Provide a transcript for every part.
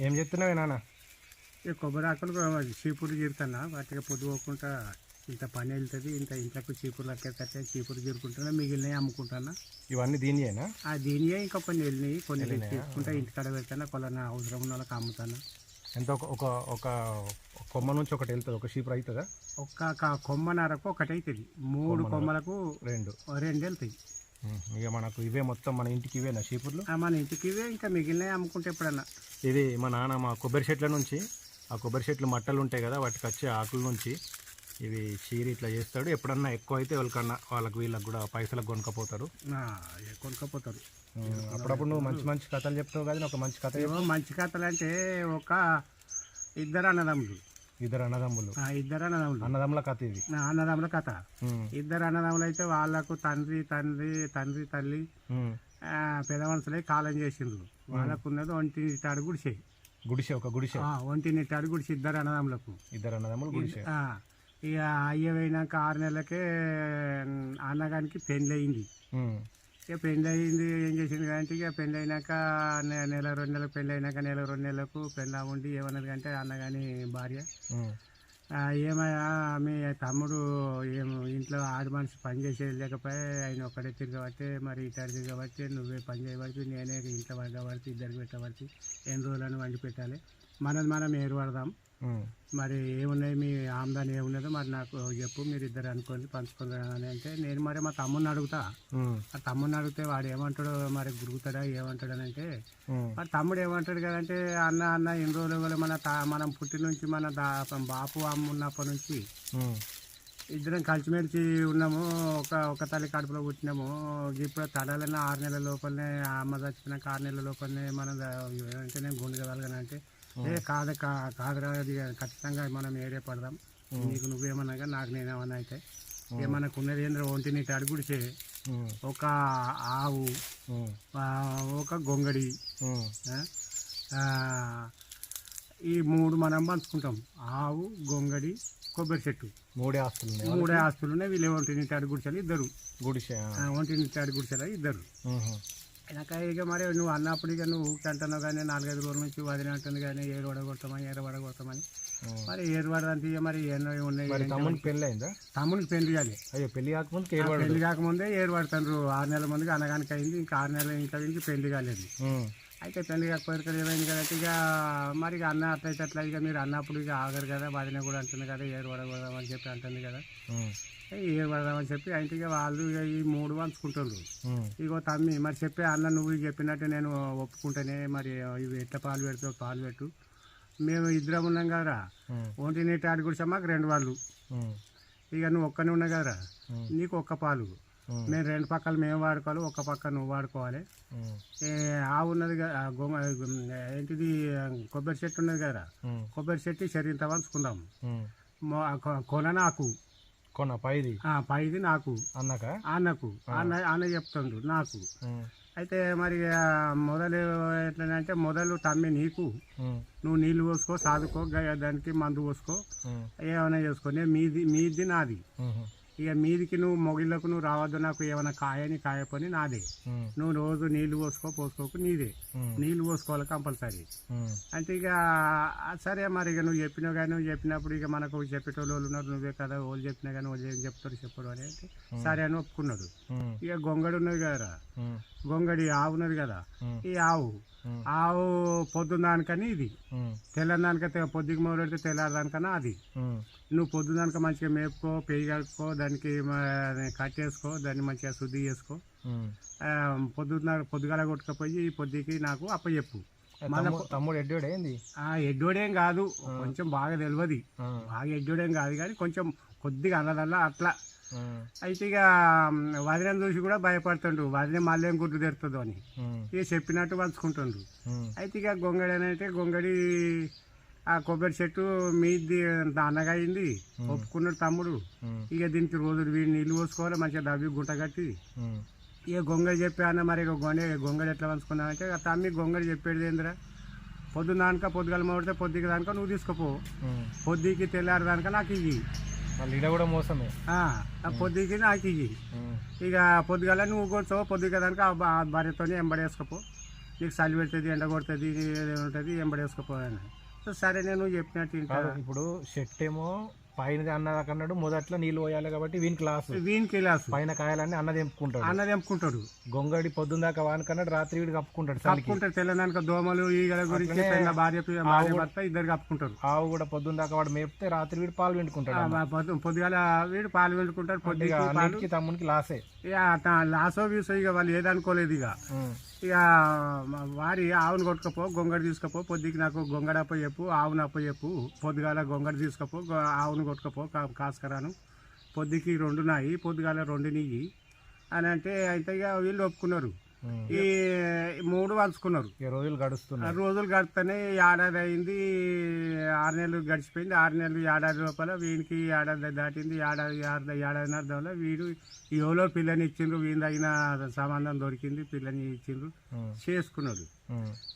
ఏం చెప్తున్నావు నాన్న? ఈ కొబ్బరి ఆకులు చీపురు చీరుతున్నా వాటికి పొద్దుపోకుండా ఇంత పని వెళ్తుంది ఇంత ఇంట్లోకి చీపురు లెక్కెత్తే చీపురు చీరుకుంటున్నా మిగిలినవి అమ్ముకుంటున్నా. ఇవన్నీ దీనియేనా? ఆ దీనియే ఇంకా కొన్ని వెళ్ళినాయి కొన్ని తీసుకుంటా ఇంటికాడ పెడతాను కొలన అవసరం ఉన్న వాళ్ళకి అమ్ముతాను. ఎంత ఒక ఒక ఒక కొమ్మ నుంచి ఒకటి వెళ్తుంది ఒక షీప్ అవుతుందా ఒక్క క- కొమ్మన్నరకు ఒకటి అవుతుంది మూడు కొమ్మలకు రెండు. రెండు వెళ్తాయి. ఇక మనకు ఇవే మొత్తం మన ఇంటికి ఇవేనా షీపుర్లు మన ఇంటికి ఇవే ఇంకా మిగిలినవి అమ్ముకుంటే ఎప్పుడన్నా. ఇది మా నాన్న మా కొబ్బరి చెట్ల నుంచి ఆ కొబ్బరి చెట్లు మట్టలు ఉంటాయి కదా వాటికి వచ్చే ఆకుల నుంచి ఇవి చీరి ఇట్లా చేస్తాడు. ఎప్పుడన్నా ఎక్కువ అయితే వాళ్ళకన్నా వాళ్ళకి వీళ్ళకి కూడా పైసలకు కొనుక్కపోతారు. ఉమ్, అప్పుడప్పుడు నువ్వు మంచి మంచి కథలు చెప్తావు కదా ఒక మంచి కథ మంచి కథలు అంటే ఒక ఇద్దరు అన్నదమ్ములు. ఇద్దరు అన్నదమ్ములు. ఇద్దరు అన్నదమ్ములు. అన్నదమ్ముల కథ ఇది. అన్నదమ్ముల కథ. ఇద్దరు అన్నదమ్ములు అయితే వాళ్ళకు తండ్రి తండ్రి తండ్రి తల్లి పెద్ద మనుషులై కాలం చేసిండ్రు. వాళ్ళకు ఉన్నది ఒంటి నిట్టాడు గుడిసే. గుడిసె ఒక గుడిసె. ఒంటి నిట్టాడు గుడిసే ఇద్దరు అన్నదమ్ములకు. ఇద్దరు అన్నదమ్ములు గుడిసె. ఇక అయ్య పోయినాక ఆరు నెలలకే అన్నగానికి పెళ్ళి అయింది ఇక పెళ్ళి అయింది ఏం చేసింది అంటే ఇక పెళ్ళి అయినాక నెల రెండు నెలలకు పెళ్ళి అయినాక నెల రెండు నెలలకు పెళ్ళి ఉండి ఏమన్నది అంటే అన్నగాని భార్య. ఉమ్, ఆ, ఏమయ్యా మీ తమ్ముడు ఏం ఇంట్లో ఆడి మనిషి పని చేసేది లేకపోతే ఆయన ఒక్కడే తిరగబట్టి మరి ఇటాడు తిరగబట్టి నువ్వే పని చేయబట్టి నేనే ఇంట్లో వండబడితే ఇద్దరికి పెట్టబడితే ఎన్ని రోజులను వండి పెట్టాలి? మనది మనం ఏరు పడదాం. మరి ఏమున్నాయి మీ ఆమ్దాని ఏమున్నదో మరి నాకు చెప్పు మీరు ఇద్దరు అనుకోండి పంచుకుందా అని అంటే నేను మరి మా తమ్ముడిని అడుగుతా. ఆ తమ్ముడిని అడిగితే వాడు ఏమంటాడో మరి గురుగుతాడా ఏమంటాడు అని అంటే మరి తమ్ముడు ఏమంటాడు కదంటే అన్న అన్న ఎన్ని రోజులు మన తా మనం పుట్టి నుంచి మన దా బాపు అమ్మ ఉన్నప్పటి నుంచి ఇద్దరం కలిసిమెలిసి ఉన్నాము. ఒక ఒక తల్లి కడుపులో పుట్టినాము. ఇప్పుడు తడాలన్నా ఆరు నెలల లోపలనే అమ్మ చచ్చిపోయినాక ఆరు నెలల లోపలనే మనం అంటే నేను గుండె కదలగానంటే ఏ కాదు కాదురా అది ఖచ్చితంగా మనం ఏరే పడదాం. నీకు నువ్వేమన్నా కానీ నాకు నేనేమన్నా అయితే. మనకు ఉన్నది ఏంద్ర ఒంటి నీటి అడుగుడిచే ఉమ్, ఒక ఆవు. ఒక గొంగడి. ఈ మూడు మనం పంచుకుంటాం. ఆవు గొంగడి కొబ్బరి చెట్టు. మూడే ఆస్తులు మూడే ఆస్తులు ఉన్నాయి వీళ్ళు ఒంటి నీటి అడుగుడిచాలి ఇద్దరు. గుడిసె ఒంటి నీటి అడుగుడిచాలి ఇద్దరు. వెనక ఇక మరి నువ్వు అన్నప్పుడు ఇక నువ్వు అంటున్నావు కానీ నాలుగైదు రోజుల నుంచి వదిన అంటుంది కానీ ఏరు వడగొడతామని ఏరు వడగొడతామని. మరి ఏరు వడదంటే ఇక మరి ఎన్నో ఉన్నాయి మరి తమ్మునికి పెళ్ళి అయిందా తమ్మునికి పెళ్ళి చేయాలి. అయ్యో పెళ్ళి కాకముందు పెళ్ళి కాకముందే ఏరు పడతారు ఆరు నెలల ముందుగా అనగానికి అయింది ఇంకా ఆరు నెలల ఇంకా పెళ్ళి కాలేదు. అయితే పెళ్ళి కాకపోతే ఏమైంది కదా ఇక మరి ఇక అన్న అట్లయితే అట్లా ఇక మీరు అన్నప్పుడు ఇక ఆగరు కదా వదిన కూడా అంటుంది కదా ఏరు పడకూడదామని చెప్పి అంటుంది కదా. ఏ ఏరు పడదామని చెప్పి అయితే ఇక వాళ్ళు ఇక ఈ మూడు పంచుకుంటుండ్రు. ఇగో తమ్మి మరి చెప్పే అన్న నువ్వు చెప్పినట్టు నేను ఒప్పుకుంటేనే మరి ఇవి ఎట్లా పాలు పెడతావు పాలు పెట్టు. మేము ఇద్దరం ఉన్నాం కదరా. ఒంటి నీటి ఆడి కూడా మాకు రెండు వాళ్ళు. ఇక నువ్వు ఒక్కనే ఉన్నావు కదరా. నీకు ఒక్క పాలు. మేము. రెండు పక్కలు మేము వాడుకోవాలి ఒక్క పక్క నువ్వు వాడుకోవాలి. ఆవు ఉన్నది కదా గోమ ఏంటిది కొబ్బరి చెట్టు ఉన్నది కదరా కొబ్బరి చెట్టు శరీరంతో పంచుకుందాం. మొ- కొ- కొన పైది. పైది నాకు. అన్నాక? అన్నకు. అన్న అన్న చెప్తుండ్రు నాకు. అయితే మరి మొదలు ఎట్లంటే మొదలు తమ్మి నీకు. నువ్వు నీళ్ళు పోసుకో సాదుకో దానికి మందు పోసుకో. ఏమైనా చేసుకో నేను మీది మీది నాది. ఇక మీదికి నువ్వు మొగిళ్ళకు నువ్వు రావద్దు నాకు ఏమైనా కాయని కాయపని నాదే. నువ్వు రోజు నీళ్ళు పోసుకో పోసుకోకు నీదే. నీళ్ళు పోసుకోవాలి కంపల్సరీ. అంటే ఇక సరే మరి ఇక నువ్వు చెప్పినావు కానీ నువ్వు చెప్పినప్పుడు ఇక మనకు చెప్పేటోళ్ళు వాళ్ళు ఉన్నారు నువ్వే కదా వాళ్ళు చెప్పినా కానీ వాళ్ళు ఏం చెప్తారు చెప్పడు అని అంటే సరే అని ఒప్పుకున్నాడు. ఇక గొంగడి ఉన్నది కదరా. గొంగడి ఆవు ఉన్నది కదా. ఈ ఆవు. ఆవు పొద్దున్నానికని ఇది. తెల్లదానిక పొద్దుకి మొదలెడితే తెల్లారదానికన్నా అది. నువ్వు పొద్దుదానిక మంచిగా మేపుకో పెయ్యి కలుపుకో దానికి మ- కట్టేసుకో దాన్ని మంచిగా శుద్ధి చేసుకో. పొద్దున్న పొద్దుగాల కొట్టుకపోయి ఈ పొద్దుకి నాకు అప్పచెప్పు. తమ్ముడు ఎడ్డోడు ఏంది? ఆ ఎడ్డోడేం కాదు. కొంచెం బాగా తెలియదు బాగా ఎడ్డోడేం కాదు కానీ కొంచెం కొద్దిగా అన్నదల్లా అట్లా. అయితే ఇక వదిన చూసి కూడా భయపడుతుండు వదిన మళ్ళీ ఏం గుర్తు తెరుతుందో అని. ఇక చెప్పినట్టు పంచుకుంటుండ్రు. అయితే ఇక గొంగడి అని అంటే గొంగడి ఆ కొబ్బరి చెట్టు మీది అన్నగా అయింది. ఒప్పుకున్నాడు తమ్ముడు. ఇక దీనికి రోజు వీడి నీళ్ళు పోసుకోవాలి మంచిగా దవ్వి గుంట కట్టి. ఇక గొంగడి చెప్పి అన్న మరి ఇక గొంగ గొంగడి ఎట్లా పంచుకున్నావంటే ఇక తమ్మి గొంగడి చెప్పేది ఏందిరా? పొద్దున్న దానిక పొద్దుగల మొడితే పొద్దుకి దానిక నువ్వు తీసుకుపో. పొద్దుకి తెల్లారి దానిక నాకు ఈడ కూడా మోసమే. పొద్దుకి నాకు ఇయ్యి. ఇక పొద్దుగల నువ్వు కూర్చో పొద్దుగా దానిక భార్యతోనే ఎంబడేసుకోపో నీకు చలి పెడుతుంది ఎండ కొడుతుంది ఉంటుంది ఎంబడేసుకుపోయాను సరే నేను చెప్పినట్టు వింటా. కాదు ఇప్పుడు షెట్ ఏమో పైన అన్నదాకా అన్నాడు మొదట్లో నీళ్ళు పోయాలి కాబట్టి వీనికి లాస్ వీనికి లాసు పైన కాయాలన్నీ అన్న తెంపుకుంటాడు. అన్న తెంపుకుంటాడు. గొంగడి పొద్దుందాకా వానకన్నాడు రాత్రి వీడు కప్పుకుంటాడు చలికి. కప్పుకుంటారు తెలంగాణ దోమలు ఈగల గురించి అట్లనే పెళ్ళ భార్య భార్య భర్త ఇద్దరు కప్పుకుంటారు. ఆవు కూడా పొద్దుందాకా వాడు మేపితే రాత్రి వీడు పాలు మా పొద్దు- పొద్దుగాల వీడు పాలు పొద్దుకి పాలు. అన్నిటికీ తమ్మునికి లాసే. ఇక లాసో వీసో ఇక వాళ్ళు ఏదనుకోలేదు ఇక. ఉమ్, ఇక వారి ఆవును కొట్టుకపో గొంగడ తీసుకపో పొద్దుకి నాకు గొంగడప్ప చెప్పు ఆవును అప్ప చెప్పు పొద్దుగాల గొంగడ తీసుకపో ఆవును కొట్టుకపో కా- కాసుకరాను. పొద్దుకి రెండు నాయి పొద్దుగాల రెండు నెయ్యి అని అంటే అయితే ఇక వీళ్ళు ఒప్పుకున్నారు. ఈ మూడు పంచుకున్నారు. రోజులు ఆ గడుస్తున్నాయి రోజులు గడితేనే ఏడాది అయింది ఆరు నెలలు గడిచిపోయింది. ఆరు నెలలు ఏడాది లోపల వీనికి ఏడాది దాటింది ఏడాది ఏడాది ఏడాదిన్నర వల్ల వీడు ఎవరో పిల్లని ఇచ్చిండ్రు వీని తగిన సంబంధం దొరికింది పిల్లని ఇచ్చిండ్రు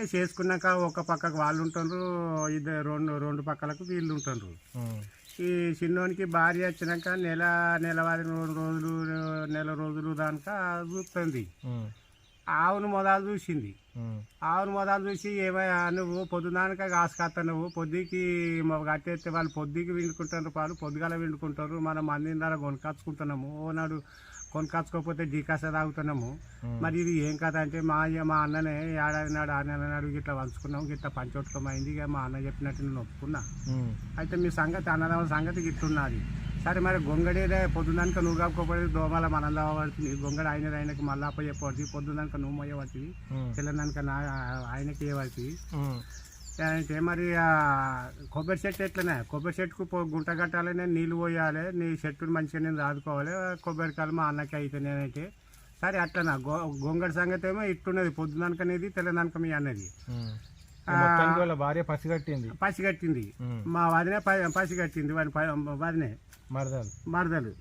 ఏ చేసుకున్నాక ఒక పక్కకు వాళ్ళు ఉంటుండ్రు ఇద్దరు రెండు రెండు పక్కలకు వీళ్ళు ఉంటుండ్రు. ఈ చిన్నోనికి భార్య వచ్చినాక నెల నెలవారి రెండు రోజులు నెల రోజులు దాకా చూస్తుంది ఆవును మొదలు చూసింది. ఆవును మొదలు చూసి ఏమయ్యా నువ్వు పొద్దునానక కాసుకొస్తా నువ్వు పొద్దుకి కట్టేస్తే వాళ్ళు పొద్దుకి విండుకుంటారు పాలు పొద్దుగాల విండుకుంటారు మనం మందిన ధర కొనుకొచ్చుకుంటున్నాము ఓ నాడు కొనుకొచ్చుకోకపోతే డీకాస తాగుతున్నాము. మరి ఇది ఏం కథ అంటే మా అయ్య మా అన్ననే ఏడాది నాడు ఆరు నాడు ఇట్లా పంచుకున్నాం ఇట్లా పంచోట్కమైంది ఇక మా అన్న చెప్పినట్టు నేను ఒప్పుకున్నా. అయితే మీ సంగతి అన్నదమ్ముల సంగతి గిట్టున్నది సరే మరి గొంగడేదే పొద్దున్నాక నువ్వు కాకపోతే దోమల మనల్లా పడుతుంది. గొంగడ ఆయన ఆయనకి మళ్ళా అప్ప చెప్పబడుతుంది పొద్దున్నాక నువ్వు మొయ్య పడుతుంది తెల్లదానిక నా ఆయనకి ఉమ్, అంటే మరి కొబ్బరి చెట్టు ఎట్లనే? కొబ్బరి చెట్టుకు గుంట కట్టాలని నీళ్ళు పోయాలి. నీ చెట్టుని మంచిగా నేను రాదుకోవాలి. కొబ్బరికాయలు మా అన్నకి అయితే నేనైతే. సరే అట్లనా? గో గొంగడి సంగతి ఏమో ఇట్టున్నది. పొద్దునకనేది తెల్లదానిక మీ అన్నది. భార్య పసిగట్టింది. పసి కట్టింది ఉమ్, మా వదినే ప- పసి కట్టింది వాడి ప- వదినే. మరదలు. మరదలు.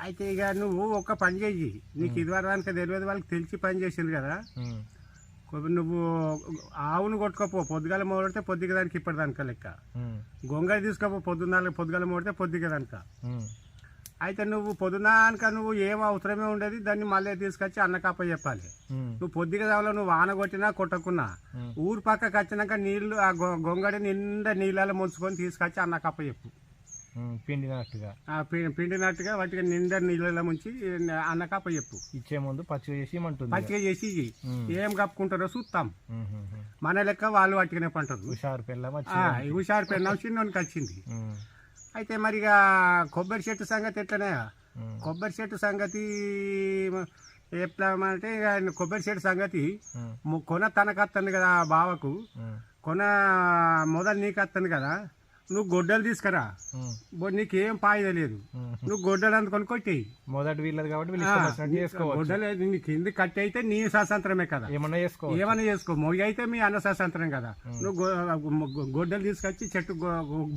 అయితే ఇక నువ్వు ఒక్క పని చెయ్యి. నీకు ఇదివరకు తెలియదు వాళ్ళకి తెలిసి పని చేసింది కదా. నువ్వు ఆవును కొట్టుకోపో. పొద్దుగాల మోడితే పొద్దుగ దానికి ఇప్పటిదానిక లెక్క. గొంగళి తీసుకోపో. పొద్దున్న పొద్దుగాల మోడితే పొద్దుగ దానిక. ఉమ్, అయితే నువ్వు పొద్దునాక నువ్వు ఏం అవసరమే ఉండేది దాన్ని మళ్ళీ తీసుకొచ్చి అన్నకప్ప చెప్పాలి. నువ్వు పొద్దుగ దావలో నువ్వు వాన కొట్టినా కొట్టకున్నా. ఊరు పక్కకి వచ్చినాక నీళ్ళు ఆ గొంగడి నిండా నీళ్ళలో ముంచుకొని తీసుకొచ్చి అన్నకప్ప చెప్పు. పిండినట్టుగా పిండినట్టుగా వాటికి నిండా నీళ్ళలో ముంచి అన్నకప్ప చెప్పు. ఇచ్చే ముందు పచ్చిగా చేసి. పచ్చిగా చేసి ఏం కప్పుకుంటారో చూస్తాం. మన లెక్క వాళ్ళు పట్టుకునే పంటరు. హుషారు ఈ హుషారు చిన్నోనికి వచ్చింది అయితే మరి ఇక కొబ్బరి చెట్టు సంగతి ఎట్లనే? కొబ్బరి చెట్టు సంగతి ఎట్లా అంటే ఇక కొబ్బరి చెట్టు సంగతి కొన తనకత్తుంది కదా బావకు. కొన మొదలు నీకు వస్తుంది కదా. నువ్వు గొడ్డలు తీసుకురా. నీకేం పాయిద లేదు. నువ్వు గొడ్డలు అందుకొని కొట్టేయి. మొదటి వీళ్ళది కాబట్టి గొడ్డలు నీ కింద కట్టి అయితే నీ స్వాతంత్రమే కదా. ఏమన్నా చేసుకోవచ్చు. ఏమైనా చేసుకో మొగి అయితే మీ అన్న స్వాతంత్రం కదా. నువ్వు గొడ్డలు తీసుకొచ్చి చెట్టు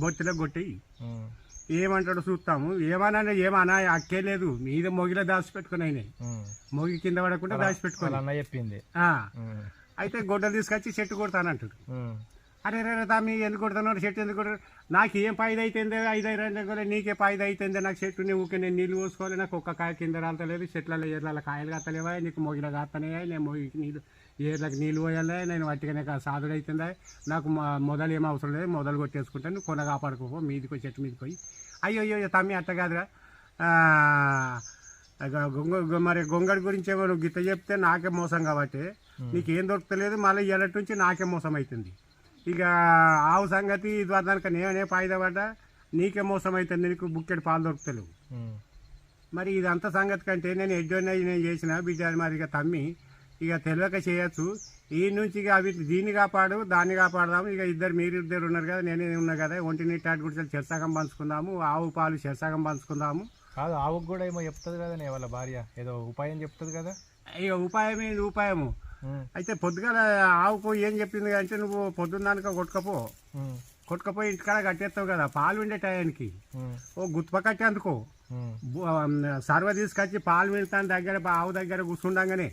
బొత్తిలో కొట్టేయి. ఏమంటాడో చూస్తాము. ఏమన్నా ఏమన్నా అక్కే లేదు. మీద మొగిలో దాచిపెట్టుకుని అయినాయి. మొగి కింద పడకుండా అన్న చెప్పింది. అయితే గొడ్డలు తీసుకొచ్చి చెట్టు కొడతానంటాడు. అరే రే తామి ఎందుకు కొడుతున్నాడు చెట్టు ఎందుకు కొడతాడు నాకు ఏం పాయిద అయిపోయింది ఐదు రెండు నీకే పాయిద అయిపోయింది నాకు చెట్టు నీ ఊకే నేను నీళ్ళు పోసుకోవాలి నాకు ఒక్క కాయ కింద రాలతలేదు చెట్లలో ఏర్ల కాయలు కాస్తలేవా నీకు మొగిలో కాస్తనే నేను మొగికి నీళ్ళు ఏర్లకు నీళ్ళు పోయాలి నేను వట్టిగానే సాదుడు అవుతుందా నాకు మొదలు ఏం అవసరం లేదు మొదలు కొట్టేసుకుంటాను నువ్వు కొన కాపాడుకోపో మీదికి చెట్టు మీదకి పోయి. అయ్యో అయ్యో తమ్మి అట్ట కాదురా. గొంగ మరి గొంగడి గురించి ఏమో నువ్వు గిట్ట చెప్తే నాకే మోసం కాబట్టి నీకేం దొరకలేదు మళ్ళీ ఎల్లటి నుంచి నాకే మోసం అవుతుంది ఇక ఆవు సంగతి ఇది వద్దనక నేనే పడ్డా? నీకే మోసం అవుతుంది నీకు బుక్కెడు పాలు దొరుకుతలేవు. మరి ఇదంతా సంగతి కంటే నేను ఎడ్డోనే నేను చేసిన బిడ్డ మరి ఇక తమ్మి ఇక తెలియక చేయొచ్చు. ఈ నుంచి ఇక అవి దీన్ని కాపాడు దాన్ని కాపాడదాము. ఇక ఇద్దరు మీరు ఇద్దరు ఉన్నారు కదా నేనే ఉన్నా కదా. ఒంటి నీటాటి గుడిసెలు చెరసగం పంచుకుందాము ఆవు పాలు చెరసగం పంచుకుందాము. కాదు ఆవుకు కూడా ఏమో చెప్తుంది కదా వాళ్ళ భార్య. ఏదో ఉపాయం చెప్తుంది కదా. ఇక ఉపాయం ఏంది ఉపాయము. అయితే పొద్దుగాల ఆవుకు ఏం చెప్పింది అంటే నువ్వు పొద్దున్న దానిక కొట్టుకపో. కొట్టుకపోయి ఇంటికాడ కట్టేస్తావు కదా పాలు ఉండే టయానికి. ఓ గుత్ప కట్టి అందుకో. సర్వ తీసుకొచ్చి పాలు వింటాను దగ్గర ఆవు దగ్గర కూర్చుండగానే.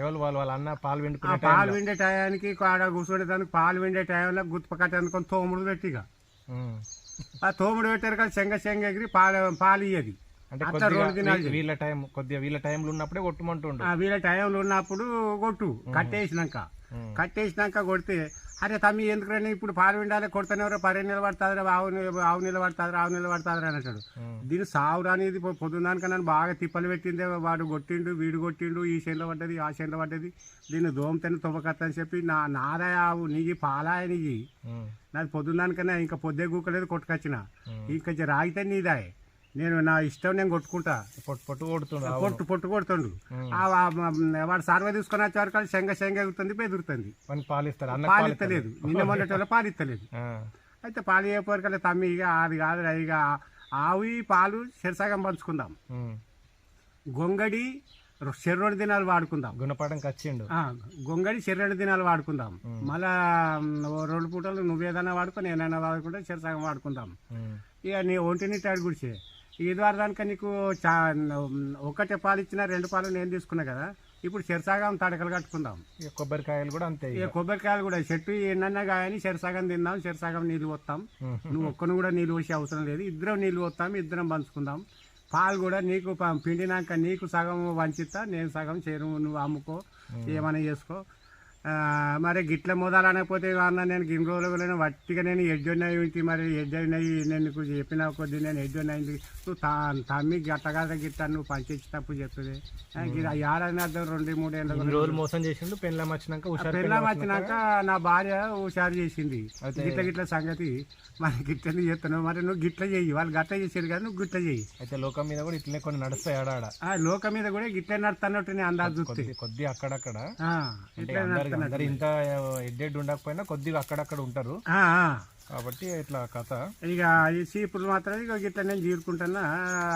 ఎవరు వాళ్ళు వాళ్ళ అన్న పాలు విండుకునే పాలు విండే టయానికి ఆడ కూర్చుండే దానికి పాలు విండే టైంలో గుత్ప కట్టి అందుకొని తోముడు పెట్టిగా. ఆ తోముడు పెట్టారు కదా చెంగ చెంగ ఎగిరి పాలు పాలు ఇయ్యది. అంటే కొద్దిగా వీళ్ళ టైం కొద్దిగా వీళ్ళ టైంలో ఉన్నప్పుడే కొట్టుమంటుండు వీళ్ళ టైంలో ఉన్నప్పుడు కొట్టు. కట్టేసినాక. కట్టేసినాక కొడితే అరే తమ్మి ఎందుకంటే ఇప్పుడు పాలు విండాలి కొడుతున్నవరో పరే నిలబడుతుంది ఆవు ఆవు నిలబడుతుంది ఆవు నిలబడుతుంది అని అంటాడు. దీని సావురు అనేది పొద్దున్నాక నన్ను బాగా తిప్పలు పెట్టిందే వాడు కొట్టిండు వీడు కొట్టిండు ఈ చేనులో పడ్డది ఆ చేనులో పడ్డది. దీన్ని దోమతని తువ్వకత్త అని చెప్పి నా నారాయ ఆవు నీకు పాలాయ ఉమ్. నాది పొద్దున్నాకనే ఇంకా పొద్దే గూకలేదు కొట్టుకొచ్చిన. ఉమ్. ఇంకా జర రాగితే నీదాయే. నేను నా ఇష్టం నేను కొట్టుకుంటా. పొట్టు పొట్టు కొడుతుండు. పొట్టు పొట్టు కొడుతుండు. వాడు సర్వ తీసుకొని వచ్చే వరకు శంగ శంగ ఎగురుతుంది బెదురుతుంది. పాలిత్తలేదు. నిన్న మొన్నటి పాలిత్తలేదు. అయితే పాలు చెప్పేవరకల్లా తమ్మి ఇక అది కాదు ఇక ఆవు పాలు చెరసగం పంచుకుందాం. గొంగడి చెర్రోడు దినాలు వాడుకుందాం. గుణపాఠం వచ్చిండు ఆ, గొంగడి చెర్రెడు దినాలు వాడుకుందాం. మళ్ళా రెండు పూటలు నువ్వేదైనా వాడుకో నేనైనా వాడుకుంటే చెరసగం వాడుకుందాం. ఇక నీ ఒంటిని టాడు గుడిచే ఇది వారదానిక నీకు చా ఒకటే పాలు ఇచ్చిన రెండు పాలు నేను తీసుకున్నా కదా. ఇప్పుడు చెరసాగం తడకలు కట్టుకుందాం. కొబ్బరికాయలు కూడా అంతే కొబ్బరికాయలు కూడా చెట్టు ఎన్నన్నా కానీ చెరసాగం తిందాం చెరసాగం నీళ్ళు పోతాం. నువ్వు ఒక్కను కూడా నీళ్ళు పోసే అవసరం లేదు. ఇద్దరం నీళ్ళు పోతాం ఇద్దరం పంచుకుందాం. పాలు కూడా నీకు పిండినాక నీకు సగం వంచిస్తా నేను సగం చేరు నువ్వు అమ్ముకో ఏమైనా చేసుకో. మరి గిట్ల మోదాలనకపోతే అన్న నేను గిన్ని రోజులు వట్టిగా నేను ఎడ్జొన్నయి ఉంటి మరి ఎడ్జొన్నయి నేను నీకు చెప్పిన కొద్ది నేను ఎడ్జొన్నయింది నువ్వు తా తమ్మి గట్టగాద గిట్ట నువ్వు పంచేసేటప్పుడు చెప్తుంది. ఏడాది అర్థం రెండు మూడు ఏళ్ళ రోజులు మోసం చేసిండు పెళ్ళం వచ్చినాక పెళ్ళాం వచ్చినాక నా భార్య హుషారు చేసింది. గిట్ల గిట్ల సంగతి మరి గిట్లని చెప్తున్నావు. మరి నువ్వు గిట్ల చెయ్యి వాళ్ళు గట్ట చేసారు కదా నువ్వు గిట్ల చెయ్యి. అయితే లోకం మీద కూడా ఇట్లనే కొన్ని నడుస్తాయి ఆడాడ. ఆ లోకం మీద కూడా గిట్ల నడుతున్నట్టు నేను అందాజు చూస్తే. కొద్ది కొద్ది అక్కడక్కడ. ఇట్లా అందరు ఇంత ఎడ్డెడ్ ఉండకపోయినా కొద్దిగా అక్కడక్కడ ఉంటారు. కాబట్టి ఇట్లా కథ. ఇక ఈ చీపులు మాత్రం ఇక గిట్ల నేను చీరుకుంటానా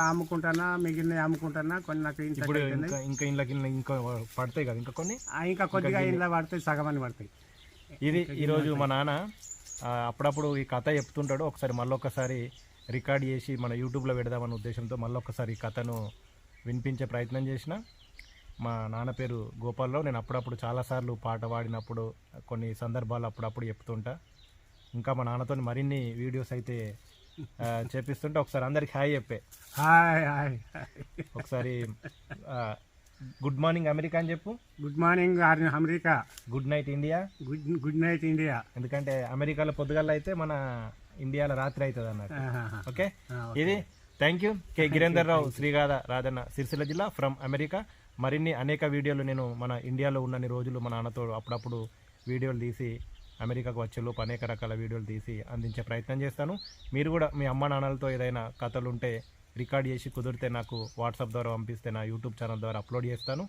అమ్ముకుంటానా మిగిలిన అమ్ముకుంటానా కొన్ని నాకు ఇప్పుడు ఇంకా ఇంకా ఇంట్లోకి ఇంకా పడతాయి కదా ఇంకా కొన్ని? ఇంకా కొద్దిగా ఇంట్లో పడతాయి సగం అని పడతాయి. ఇది ఈరోజు మా నాన్న అప్పుడప్పుడు ఈ కథ చెప్తుంటాడు. ఒకసారి మళ్ళొకసారి రికార్డ్ చేసి మన యూట్యూబ్లో పెడదామన్న ఉద్దేశంతో మళ్ళొకసారి ఈ కథను వినిపించే ప్రయత్నం చేసిన. మా నాన్న పేరు గోపాలరావు నేను అప్పుడప్పుడు చాలాసార్లు పాట పాడినప్పుడు కొన్ని సందర్భాలు అప్పుడప్పుడు చెప్తుంటా. ఇంకా మా నాన్నతో మరిన్ని వీడియోస్ అయితే చేపిస్తుంటే. ఒకసారి అందరికి హాయ్ చెప్పే. Hi hi. ఒకసారి గుడ్ మార్నింగ్ అమెరికా అని చెప్పు. Good morning America. Good night India. Good good night India. ఎందుకంటే అమెరికాలో పొద్దుగాల అయితే మన ఇండియాలో రాత్రి అవుతుంది అన్నట్టు. ఆహాహా. ఓకే? ఇది. Thank you. K. Girender Rao శ్రీగాధ Rajanna Sircilla జిల్లా ఫ్రమ్ అమెరికా. మరిన్ని అనేక వీడియోలు నేను మన ఇండియాలో ఉన్నన్ని రోజులు మా నాన్నతో అప్పుడప్పుడు వీడియోలు తీసి అమెరికాకు వచ్చేలోపు అనేక రకాల వీడియోలు తీసి అందించే ప్రయత్నం చేస్తాను. మీరు కూడా మీ అమ్మ నాన్నలతో ఏదైనా కథలు ఉంటే రికార్డ్ చేసి కుదిరితే నాకు వాట్సాప్ ద్వారా పంపిస్తే నా యూట్యూబ్ ఛానల్ ద్వారా అప్లోడ్ చేస్తాను.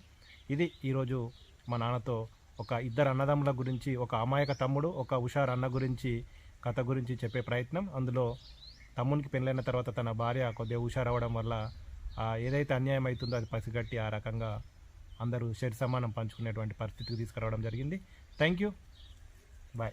ఇది ఈరోజు మా నాన్నతో ఒక ఇద్దరు అన్నదమ్ముల గురించి ఒక అమాయక తమ్ముడు ఒక హుషారు అన్న గురించి కథ గురించి చెప్పే ప్రయత్నం. అందులో తమ్మునికి పెళ్ళైన తర్వాత తన భార్య కొద్దిగా హుషారు అవ్వడం వల్ల ఏదైతే అన్యాయం అవుతుందో అది పసిగట్టి ఆ రకంగా అందరూ షెడ్ సమానం పంచుకునేటువంటి పరిస్థితికి తీసుకురావడం జరిగింది. Thank you bye